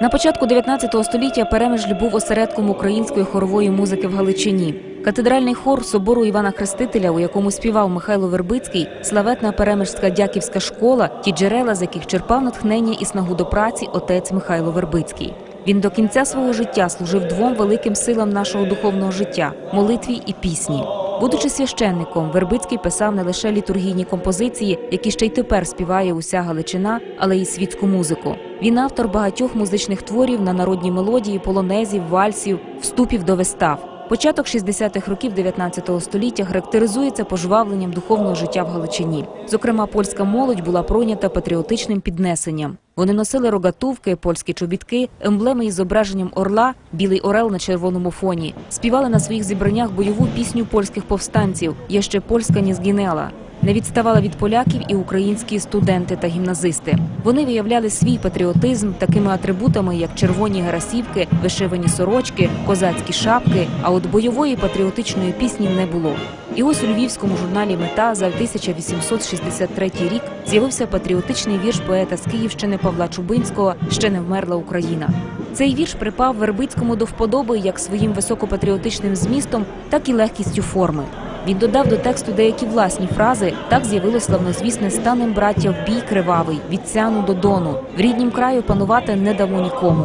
На початку 19 століття Перемишль був осередком української хорової музики в Галичині. Катедральний хор собору Івана Хрестителя, у якому співав Михайло Вербицький, славетна перемишльська дяківська школа, ті джерела, з яких черпав натхнення і снагу до праці отець Михайло Вербицький. Він до кінця свого життя служив двом великим силам нашого духовного життя молитві і пісні. Будучи священником, Вербицький писав не лише літургійні композиції, які ще й тепер співає уся Галичина, але й світську музику. Він автор багатьох музичних творів на народні мелодії, полонезів, вальсів, вступів до вистав. Початок 60-х років 19 століття характеризується пожвавленням духовного життя в Галичині. Зокрема, польська молодь була пройнята патріотичним піднесенням. Вони носили рогатувки, польські чобітки, емблеми із зображенням орла, білий орел на червоному фоні. Співали на своїх зібраннях бойову пісню польських повстанців «Я ще польська не згинела». Не відставали від поляків і українські студенти та гімназисти. Вони виявляли свій патріотизм такими атрибутами, як червоні гарасівки, вишивані сорочки, козацькі шапки. А от бойової патріотичної пісні не було. І ось у львівському журналі Мета за 1863 рік з'явився патріотичний вірш поета з Київщини Павла Чубинського Ще не вмерла Україна. Цей вірш припав Вербицькому до вподоби як своїм високопатріотичним змістом, так і легкістю форми. Він додав до тексту деякі власні фрази. Так з'явилось славнозвісне станем браття в бій кривавий від Сяну до Дону. В ріднім краю панувати не дамо нікому.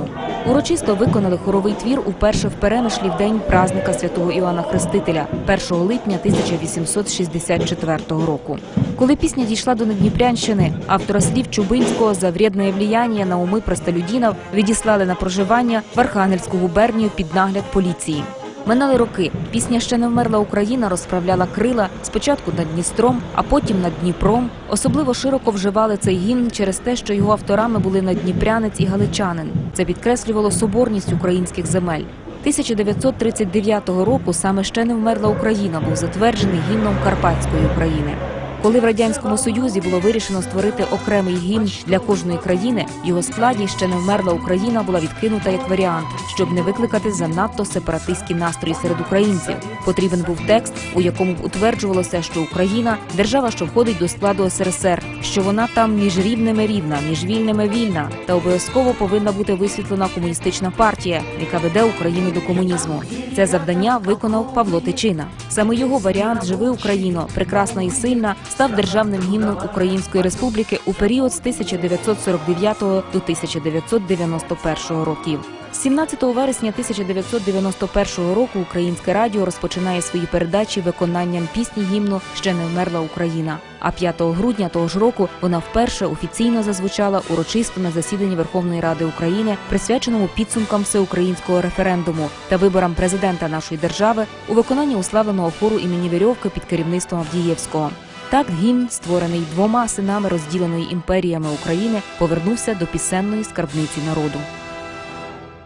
Урочисто виконали хоровий твір уперше в перемишлі в день празника святого Іоанна Хрестителя 1 липня 1864 року. Коли пісня дійшла до Надніпрянщини, автора слів Чубинського за вредне влияння на уми простолюдінів відіслали на проживання в Архангельську губернію під нагляд поліції. Минали роки. Пісня ще не вмерла Україна розправляла крила спочатку над Дністром, а потім над Дніпром. Особливо широко вживали цей гімн через те, що його авторами були надніпрянець і галичанин. Це підкреслювало соборність українських земель. 1939 року саме ще не вмерла Україна був затверджений гімном Карпатської України. Коли в радянському союзі було вирішено створити окремий гімн для кожної країни, його складі ще не вмерла Україна була відкинута як варіант, щоб не викликати занадто сепаратистські настрої серед українців. Потрібен був текст, у якому б утверджувалося, що Україна держава, що входить до складу СРСР, що вона там між рівними рівна, між вільними вільна, та обов'язково повинна бути висвітлена комуністична партія, яка веде Україну до комунізму. Це завдання виконав Павло Тичина. Саме його варіант Живи Україно, прекрасна і сильна став державним гімном Української Республіки у період з 1949 до 1991 років. 17 вересня 1991 року Українське радіо розпочинає свої передачі виконанням пісні гімну Ще не вмерла Україна. А 5 грудня того ж року вона вперше офіційно зазвучала урочисто на засіданні Верховної Ради України, присвяченому підсумкам всеукраїнського референдуму та виборам президента нашої держави у виконанні уславленого хору імені Вірьовки під керівництвом Авдієвського. Так гімн, створений двома синами розділеної імперіями України, повернувся до пісенної скарбниці народу.